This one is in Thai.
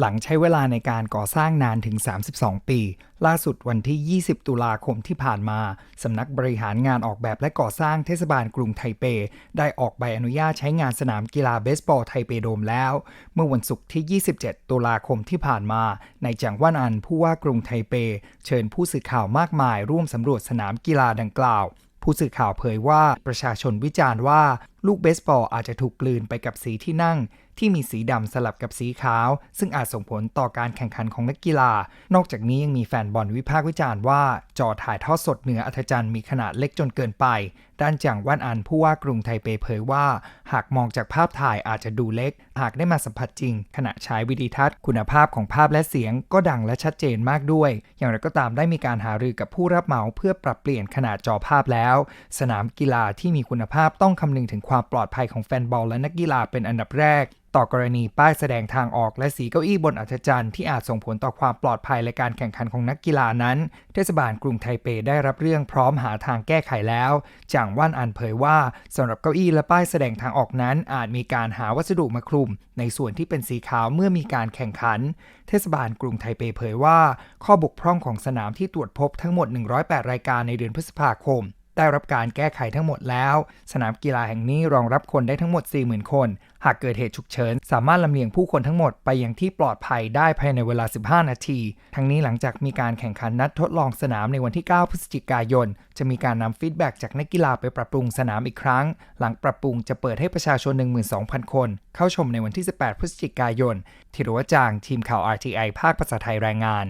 หลังใช้เวลาในการก่อสร้างนานถึง 32 ปี ล่าสุดวันที่ 20 ตุลาคมที่ผ่านมา สำนักบริหารงานออกแบบและก่อสร้างเทศบาลกรุงไทเป ได้ออกใบอนุญาตใช้งานสนามกีฬาเบสบอลไทเปโดมแล้ว เมื่อวันศุกร์ที่ 27 ตุลาคมที่ผ่านมา ในจังหวัดอันผู้ว่ากรุงไทเป เชิญผู้สื่อข่าวมากมาย ร่วมสำรวจสนามกีฬาดังกล่าวผู้สื่อข่าวเผยว่าประชาชนวิจารณ์ว่าลูกเบสบอลอาจจะถูกกลืนไปกับสีที่นั่ง ที่มีสีดำสลับกับสีขาว ซึ่งอาจส่งผลต่อการแข่งขันของนักกีฬา นอกจากนี้ยังมีแฟนบอลวิพากษ์วิจารณ์ว่า จอถ่ายทอดสดเหนืออัธจันทร์มีขนาดเล็กจนเกินไป ด้านจังว่านอันผู้ว่ากรุงไทเปเผยว่า หากมองจากภาพถ่ายอาจจะดูเล็ก หากได้มาสัมผัสจริง ขณะใช้วิดีทัศน์ คุณภาพของภาพและเสียงก็ดังและชัดเจนมากด้วย อย่างไรก็ตามได้มีการหารือกับผู้รับเหมาเพื่อปรับเปลี่ยนขนาดจอภาพแล้ว สนามกีฬาที่มีคุณภาพต้องคำนึงถึงความปลอดภัยของแฟนบอลและนักกีฬาเป็นอันดับแรก ต่อกรณีป้ายแสดงทางออกและสีเก้าอี้บนอัธจันทร์ที่อาจส่งผลต่อความปลอดภัยและการแข่งขันของนักกีฬานั้น เทศบาลกรุงไทเปได้รับเรื่องพร้อมหาทางแก้ไขแล้วจางว่านอันเผยว่าสำหรับเก้าอี้และป้ายแสดงทางออกนั้น อาจมีการหาวัสดุมาคลุม ในส่วนที่เป็นสีขาวเมื่อมีการแข่งขัน เทศบาลกรุงไทเปเผยว่า ข้อบกพร่องของสนามที่ตรวจพบทั้งหมด 108 รายการในเดือนพฤษภาคม ได้รับการแก้ไขทั้งหมดแล้ว สนามกีฬาแห่งนี้รองรับคนได้ทั้งหมด 40,000 คน หากเกิดเหตุฉุกเฉิน สามารถลำเลียงผู้คนทั้งหมดไปยังที่ปลอดภัยได้ภายในเวลา 15 นาที ทั้งนี้หลังจากมีการแข่งขันนัดทดลองสนามในวันที่ 9 พฤศจิกายน จะมีการนำฟีดแบ็กจากนักกีฬาไปปรับปรุงสนามอีกครั้ง หลังปรับปรุงจะเปิดให้ประชาชน 12,000 คน เข้าชมในวันที่ 18 พฤศจิกายน ธีรวจาง ทีมข่าว RTI ภาคภาษาไทยรายงาน